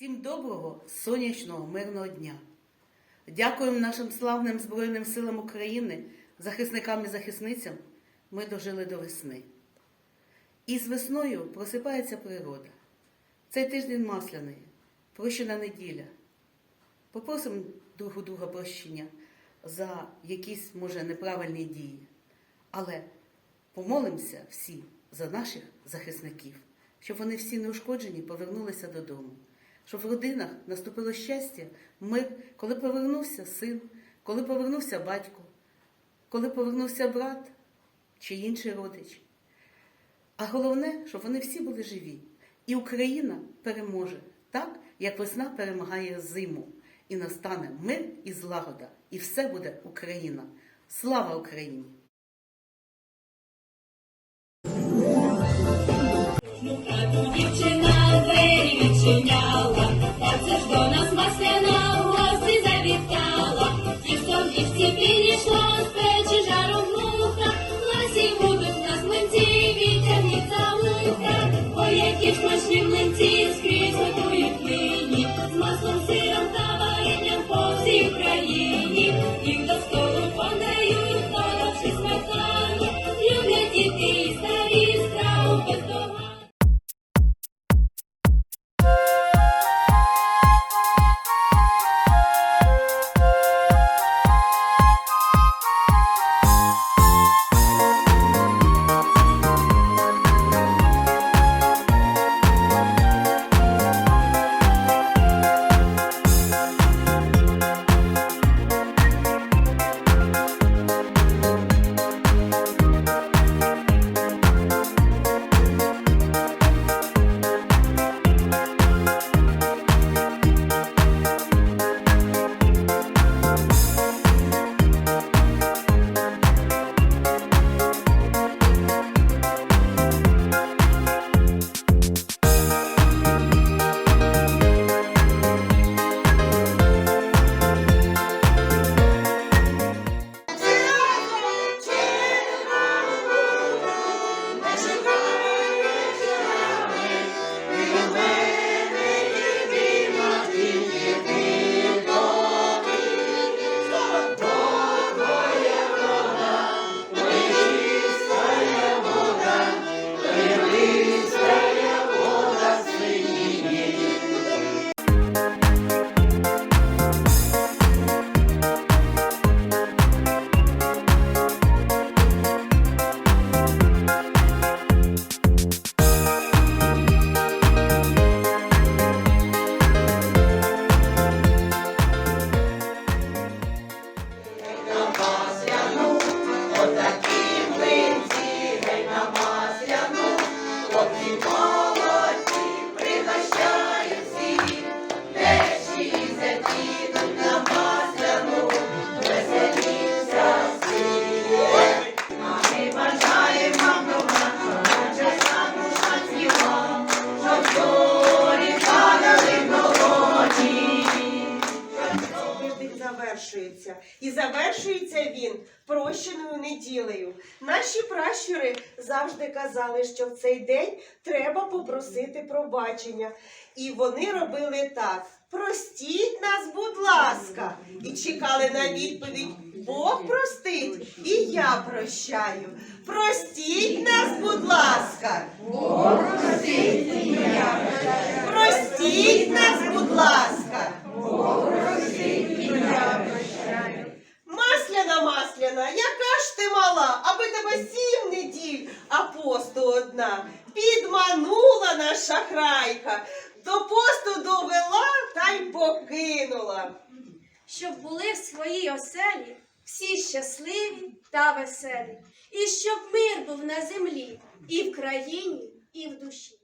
Всім доброго, сонячного, мирного дня. Дякуємо нашим славним Збройним силам України, захисникам і захисницям. Ми дожили до весни. І з весною просипається природа. Цей тиждень масляний, прощена неділя. Попросимо друг у друга прощення за якісь, може, неправильні дії. Але помолимося всі за наших захисників, щоб вони всі неушкоджені повернулися додому, щоб в родинах наступило щастя, мир, коли повернувся син, коли повернувся батько, коли повернувся брат чи інший родич. А головне, щоб вони всі були живі. І Україна переможе так, як весна перемагає зиму. І настане мир і злагода. І все буде Україна. Слава Україні! Дівчина que завершується. І завершується він прощеною неділею. Наші пращури завжди казали, що в цей день треба попросити пробачення. І вони робили так: простіть нас, будь ласка, і чекали на відповідь. Бог простить, і я прощаю. Простіть нас, будь ласка. Бог простить, і я прощаю. Простіть нас, будь ласка. Масляна, масляна, яка ж аби тебе сім неділь, а посту одна. Підманула наша шахрайка, до посту довела та й покинула. щоб були в своїй оселі всі щасливі та веселі, і щоб мир був на землі, і в країні, і в душі.